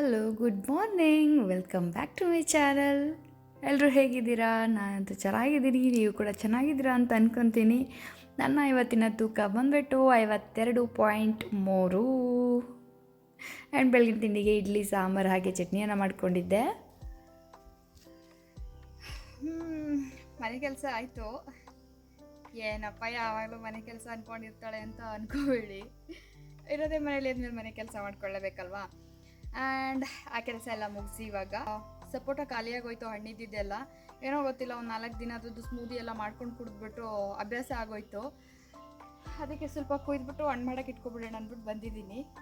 Hello good morning welcome back to my channel ಎಲ್ಲರೂ ಹೇಗಿದ್ದೀರಾ? ನಾನಂತೂ ಚೆನ್ನಾಗಿದ್ದೀನಿ. ನೀವು ಕೂಡ ಚೆನ್ನಾಗಿದ್ದೀರಾ ಅಂತ ಅಂದ್ಕೊತೀನಿ ನನ್ನ ಇವತ್ತಿನ ತೂಕ ಬಂದುಬಿಟ್ಟು ಐವತ್ತೆರಡು ಪಾಯಿಂಟ್ ಮೂರು. ಆ್ಯಂಡ್ ಬೆಳಗಿನ ತಿಂಡಿಗೆ ಇಡ್ಲಿ, ಸಾಂಬಾರು ಹಾಗೆ ಚಟ್ನಿಯನ್ನು ಮಾಡಿಕೊಂಡಿದ್ದೆ. ಮನೆ ಕೆಲಸ ಆಯಿತು. ಏನಪ್ಪ, ಯಾವಾಗಲೂ ಮನೆ ಕೆಲಸ ಅಂದ್ಕೊಂಡಿರ್ತಾಳೆ ಅಂತ ಅನ್ಕೋಬೇಡಿ. ಇರೋದೇ ಮನೇಲಿ ಇದ್ಮೇಲೆ ಮನೆ ಕೆಲಸ ಮಾಡ್ಕೊಳ್ಳೇಬೇಕಲ್ವಾ? ಆ್ಯಂಡ್ ಆ ಕೆಲಸ ಎಲ್ಲ ಮುಗಿಸಿ ಇವಾಗ. ಸಪೋಟ ಖಾಲಿಯಾಗೋಯ್ತು, ಹಣ್ಣಿದ್ದಿದ್ದೆಲ್ಲ. ಏನೋ ಗೊತ್ತಿಲ್ಲ, ಒಂದು ನಾಲ್ಕು ದಿನ ಅದ್ರದ್ದು ಸ್ಮೂದಿ ಎಲ್ಲ ಮಾಡ್ಕೊಂಡು ಕುಡಿದ್ಬಿಟ್ಟು ಅಭ್ಯಾಸ ಆಗೋಯ್ತು. ಅದಕ್ಕೆ ಸ್ವಲ್ಪ ಕುಯ್ದುಬಿಟ್ಟು ಹಣ್ಣು ಮಾಡೋಕೆ ಇಟ್ಕೊಬಿಡೋಣ ಅಂದ್ಬಿಟ್ಟು ಬಂದಿದ್ದೀನಿ.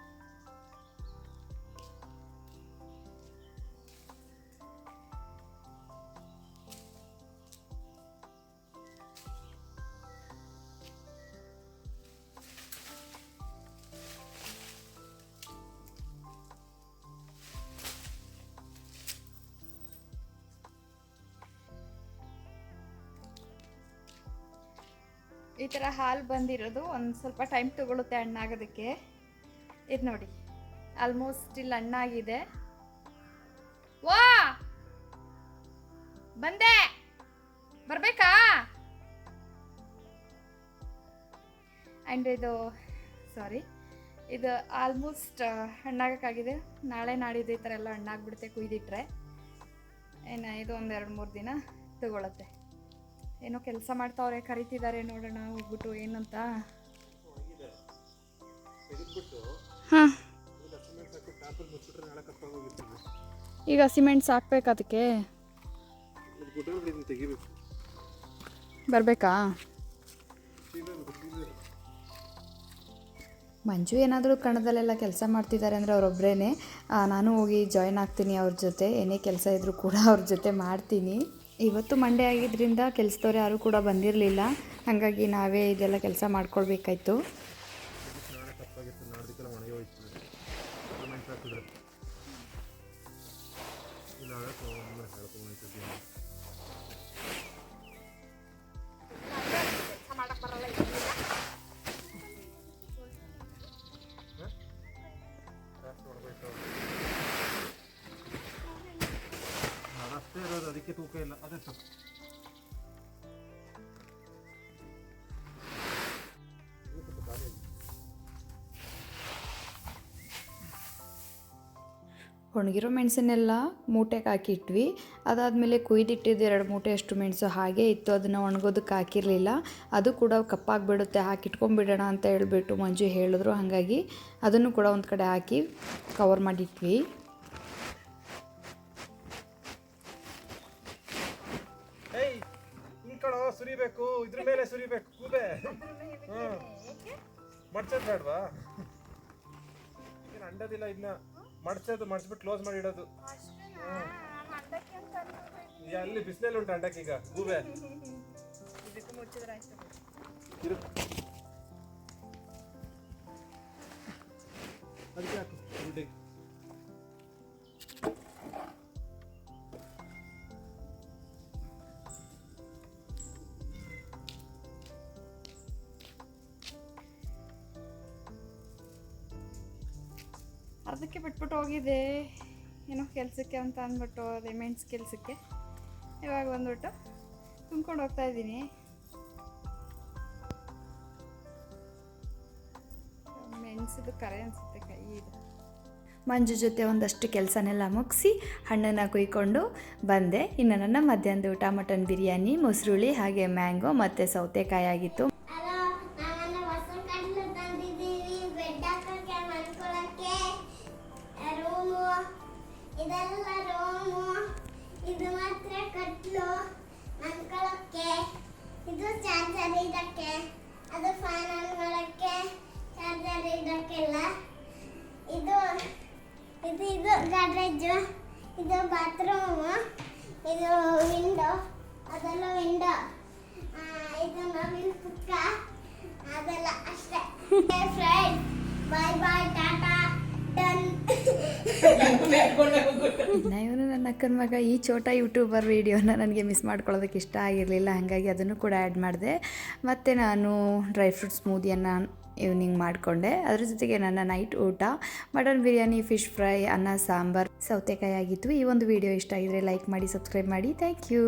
ಈ ಥರ ಹಾಲು ಬಂದಿರೋದು ಒಂದು ಸ್ವಲ್ಪ ಟೈಮ್ ತಗೊಳುತ್ತೆ ಹಣ್ಣಾಗೋದಕ್ಕೆ. ಇದು ನೋಡಿ. ಆಲ್ಮೋಸ್ಟ್ ಇಲ್ಲಿ ಹಣ್ಣಾಗಿದೆ. ವಾ! ಬಂದೆ! ಬರಬೇಕಾ? ಆ್ಯಂಡ್ ಇದು ಸಾರಿ ಇದು ಆಲ್ಮೋಸ್ಟ್ ಹಣ್ಣಾಗಕ್ಕಾಗಿದೆ. ನಾಳೆ ನಾಡಿದ್ದು ಈ ಥರ ಎಲ್ಲ ಹಣ್ಣಾಗ್ಬಿಡುತ್ತೆ, ಕುಯ್ದಿಟ್ರೆ. ಏನು ಇದು ಒಂದು ಎರಡು ಮೂರು ದಿನ ತಗೊಳತ್ತೆ. ಏನೋ ಕೆಲಸ ಮಾಡ್ತಾವ್ರೆ ಕರಿತಿದ್ದಾರೆ ನೋಡೋಣ ಹೋಗ್ಬಿಟ್ಟು ಏನಂತ. ಹಾಂ. ಈಗ ಸಿಮೆಂಟ್ ಸಾಕ್ಬೇಕು ಅದಕ್ಕೆ? ಬರಬೇಕಾ? ಮಂಜು ಏನಾದರೂ ಕಣದಲ್ಲೆಲ್ಲ ಕೆಲಸ ಮಾಡ್ತಿದ್ದಾರೆ ಅಂದರೆ ಅವರೊಬ್ಬರೇ ನಾನು ಹೋಗಿ ಜಾಯ್ನ್ ಆಗ್ತೀನಿ ಅವ್ರ ಜೊತೆ. ಏನೇ ಕೆಲಸ ಇದ್ದರೂ ಕೂಡ ಅವ್ರ ಜೊತೆ ಮಾಡ್ತೀನಿ. ಇವತ್ತು ಮಂಡೆ ಆಗಿದ್ದರಿಂದ ಕೆಲಸದವ್ರು ಯಾರೂ ಕೂಡ ಬಂದಿರಲಿಲ್ಲ. ಹಾಗಾಗಿ ನಾವೇ ಇದೆಲ್ಲ ಕೆಲಸ ಮಾಡ್ಕೊಳ್ಬೇಕಾಯ್ತು. ಅದಕ್ಕೆ ತೂಕ ಇಲ್ಲ. ಅದೇ ಸರ್. ಒಣಗಿರೋ ಮೆಣಸನ್ನೆಲ್ಲ ಮೂಟೆಗೆ ಹಾಕಿಟ್ವಿ. ಅದಾದಮೇಲೆ ಕುಯ್ದಿಟ್ಟಿದ್ದು ಎರಡು ಮೂಟೆ ಅಷ್ಟು ಮೆಣಸು ಹಾಗೆ ಇತ್ತು. ಅದನ್ನು ಒಣಗೋದಕ್ಕೆ ಹಾಕಿರಲಿಲ್ಲ. ಅದು ಕೂಡ ಕಪ್ಪಾಗಿಬಿಡುತ್ತೆ. ಹಾಕಿಟ್ಕೊಂಡ್ಬಿಡೋಣ ಅಂತ ಹೇಳಿಬಿಟ್ಟು ಮಂಜು ಹೇಳಿದ್ರು. ಹಾಗಾಗಿ ಅದನ್ನು ಕೂಡ ಒಂದು ಕಡೆ ಹಾಕಿ ಕವರ್ ಮಾಡಿಟ್ವಿ. ಕಣೋ ಸುರಿಬೇಕು ಇದ್ರ ಮೇಲೆ ಸುರಿಬೇಕು ಕೂದೆ. ಹ್ಮ್. ಮಡ್ಚೋದ್ ಬೇಡವಾ? ಏನು ಅಂಡದಿಲ್ಲ ಇದನ್ನ ಮಡ್ಚೋದು ಮಡ್ಚ್ಬಿಟ್ಟು ಕ್ಲೋಸ್ ಮಾಡಿ ಇಡೋದು. ಅಲ್ಲಿ ಬಿಸಿಲಲ್ಲಿ ಉಂಟು ಅಂಡಕ್ಕೆ ಈಗ ಗೂಬೆ. ಅದಕ್ಕೆ ಹಾಕು. ಅದಕ್ಕೆ ಬಿಟ್ಬಿಟ್ಟು ಹೋಗಿದ್ದೆ. ಏನೋ ಕೆಲಸಕ್ಕೆ ಅಂತ ಅಂದ್ಬಿಟ್ಟು ಅದೇ ಕೆಲಸಕ್ಕೆ. ಇವಾಗ ಬಂದ್ಬಿಟ್ಟು ತುಂಬ್ಕೊಂಡು ಹೋಗ್ತಾ ಇದ್ದೀನಿ. ಮೆಣಸಿದು ಕರೆ ಅನಿಸುತ್ತೆ ಕೈ ಇದು. ಮಂಜು ಜೊತೆ ಒಂದಷ್ಟು ಕೆಲಸನೆಲ್ಲ ಮುಗಿಸಿ ಹಣ್ಣನ್ನು ಕುಯ್ಕೊಂಡು ಬಂದೆ. ಇನ್ನು ನನ್ನ ಮಧ್ಯಾಹ್ನದ ಊಟ, ಮಟನ್ ಬಿರಿಯಾನಿ ಮೊಸರುಳಿ ಹಾಗೆ ಮ್ಯಾಂಗೋ ಮತ್ತು ಸೌತೆಕಾಯಿ ಆಗಿತ್ತು. ಗಾಡ್ರೇಜು ಇದು ಬಾತ್ರೂಮು ಇದು ವಿಂಡೋ ಅದೆಲ್ಲ ವಿಂಡೋ ಇದು ನವಿಲ್ ಪುಕ್ಕ ಅದೆಲ್ಲ ಅಷ್ಟೇ. ಫ್ರೆಂಡ್ ಬಾಯ್ ಬಾಯ್ ಟಾಟಾ ಇವನು ನನ್ನ ಅಕ್ಕನ ಮಗ, ಈ ಚೋಟ ಯೂಟ್ಯೂಬರ್ ವೀಡಿಯೋನ ನನಗೆ ಮಿಸ್ ಮಾಡ್ಕೊಳ್ಳೋದಕ್ಕೆ ಇಷ್ಟ ಆಗಿರಲಿಲ್ಲ, ಹಾಗಾಗಿ ಅದನ್ನು ಕೂಡ ಆ್ಯಡ್ ಮಾಡಿದೆ. ಮತ್ತು ನಾನು ಡ್ರೈ ಫ್ರೂಟ್ ಸ್ಮೂದಿಯನ್ನು ಈವ್ನಿಂಗ್ ಮಾಡಿಕೊಂಡೆ. ಅದ್ರ ಜೊತೆಗೆ ನನ್ನ ನೈಟ್ ಊಟ ಮಟನ್ ಬಿರಿಯಾನಿ ಫಿಶ್ ಫ್ರೈ ಅನ್ನ, ಸಾಂಬಾರ್, ಸೌತೆಕಾಯಿ ಆಗಿತ್ತು ಈ ಒಂದು ವಿಡಿಯೋ ಇಷ್ಟ ಆಗಿದ್ರೆ ಲೈಕ್ ಮಾಡಿ ಸಬ್ಸ್ಕ್ರೈಬ್ ಮಾಡಿ. Thank you